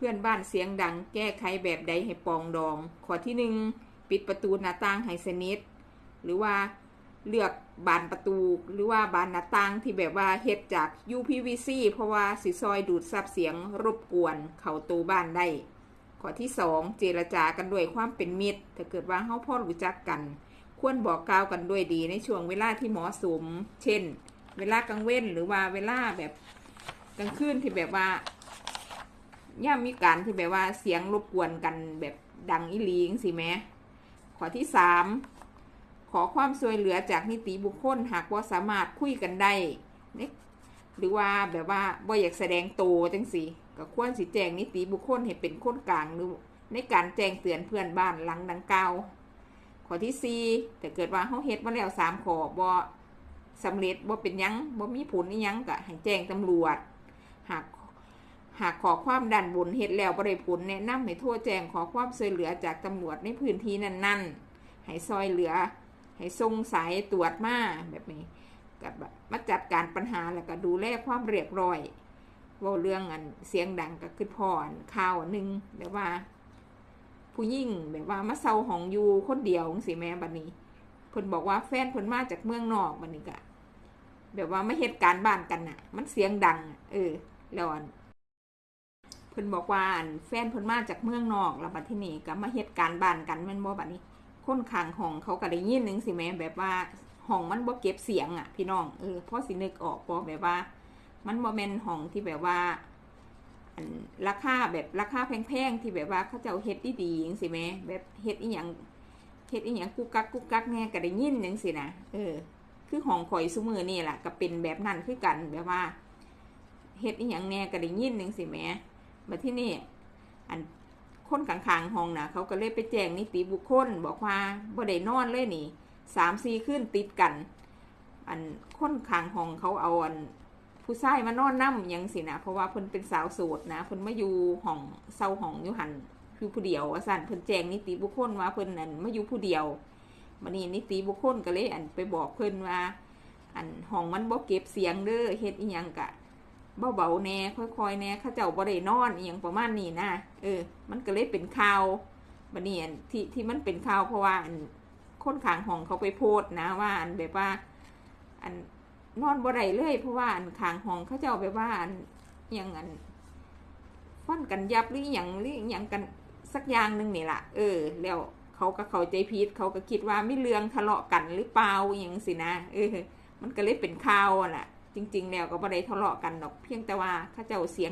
พื่อนบ้านเสียงดัง แก้ไขแบบใดให้ปองดอง ข้อที่หนึ่งปิดประตูหน้าต่างให้สนิทหรือว่าเลือกบานประตูหรือว่าบานหน้าต่างที่แบบว่าเฮ็ดจาก UPVC เพราะว่าสิซอยดูดซับเสียงรบกวนเข้าตูบ้านได้ ข้อที่สองเจรจากันด้วยความเป็นมิตร ถ้าเกิดว่าเฮาพ่อรู้จักกัน ควรบอกกล่าวกันด้วยดีในช่วงเวลาที่เหมาะสม เช่น เวลากลางเว้นหรือว่าเวลาแบบกลางคืนที่แบบว่า ย่ามมีการที่แบบว่าเสียงรบกวนกันแบบดังอีหลีงสิแม่ข้อที่สามขอความช่วยเหลือจากนิติบุคคลหากว่าสามารถคุยกันได้นหรือว่าแบบว่าบ่อยากแสดงโตจังสิก็ควรสิแจ้งนิติบุคคลให้เป็นคนกลางหรือในการแจ้งเตือนเพื่อนบ้านหลังดังกล่าวข้อที่สี่แต่เกิดว่าเฮาเฮ็ดมาแล้วสามข้อบ่สำเร็จบ่เป็นยังบ่มีผลอีหยังก็ให้แจ้งตำรวจ หาก หากขอความดันบนเฮ็ดแล้วบ่ได้ผลแนะนำให้โทรแจ้งขอความช่วยเหลือจากตำรวจในพื้นที่นั้นๆ ให้ซอยเหลือ ให้ส่งสายตรวจมาแบบนี้กับแบบมาจัดการปัญหาแล้วก็ดูแลความเรียบร้อยว่าเรื่องอันเสียงดังก็คือพอนข่าวหนึ่งแบบว่า ผู้หญิงแบบว่ามาเซาหองอยู่คนเดียวจังซี่แม่บัดนี้เพิ่นบอกว่าแฟนเพิ่นมาจากเมืองนอกบัดนี้ก็แบบว่าไม่เหตุการณ์บ้านกันน่ะ มันเสียงดัง เออแล้วอัน เพิ่นบอกว่าแฟนเพิ่นมาจากเมืองนอกแล้วบัดที่นี่ก็มาเหตุการบ้านกันแม่นบ่บัดนี้คนข้างห้องเขาก็ได้ยินหนึงสิแม่แบบว่าห้องมันบ่เก็บเสียงอะ พี่น้องเออพอสินึกออกบ่แบบว่า มันบ่แม่นห้องที่แบบว่าอันราคาแบบราคาแพงๆที่แบบว่าเขาเจ้าเฮ็ดดีๆจังซี่แหมแบบเฮ็ดอีหยังเฮ็ดอีหยังกุกกักกุกกักแน่ก็ได้ยินจังซี่นะเออ คือของข่อยซุมื้อนี่ล่ะก็เป็นแบบนั้นคือกันแบบว่าเฮ็ดอีหยังแน่ก็ได้ยินจังซี่แห มบัดที่นี่อันคนข้างๆห้องนะเขาก็เลยไปแจ้งนิติบุคคล บอกว่าบ่ได้นอนเลยนี่3-4คืนติดกัน อันคนข้างห้องเขาเอาอันผู้ชายมานอนนั่อยังสินะเพราะว่าเพิ่นเป็นสาวโสดนะเพิ่นมาอยู่ห้องเซาห้องอยู่หันคือผู้เดียวว่าสั่นเพิ่นแจ้งนิติบุคคลว่าเพิ่นนั่นมาอยู่ผู้เดียวบัดนี้นิติบุคคลก็เลยอันไปบอกเพิ่นว่า อันห้องมันบ่เก็บเสียงเด้อเฮ็ดอีหยังกะ เบาๆแน่ค่อยๆแน่เขาเจ้าบ่ได้นอนอีหยังประมาณนี้นะเออ มันก็เลยเป็นข่าวบัดนี้อันที่ที่มันเป็นข่าวเพราะว่าอันคนขางห้องเขาไปโพส์นะว่าอันแบบว่า อันนอนบ่ได้เลยเพราะว่าอันขางห้องเขาเจ้าไปว่าอันอหยังอันฟันกันยับหรืออหยังหรืออหยังกันสักอย่างหนึ่งนี่แหละเออ แล้วเขาก็เข้าใจผิดเขาก็คิดว่าไม่เรื่องทะเลาะกันหรือเปล่าอหยังสินะเออ มันก็เลยเป็นข่าวอะน่ะ จริง ๆ แล้วก็บ่ได้ทะเลาะกันดอกเพียงแต่ว่าถ้าเจ้าเสียง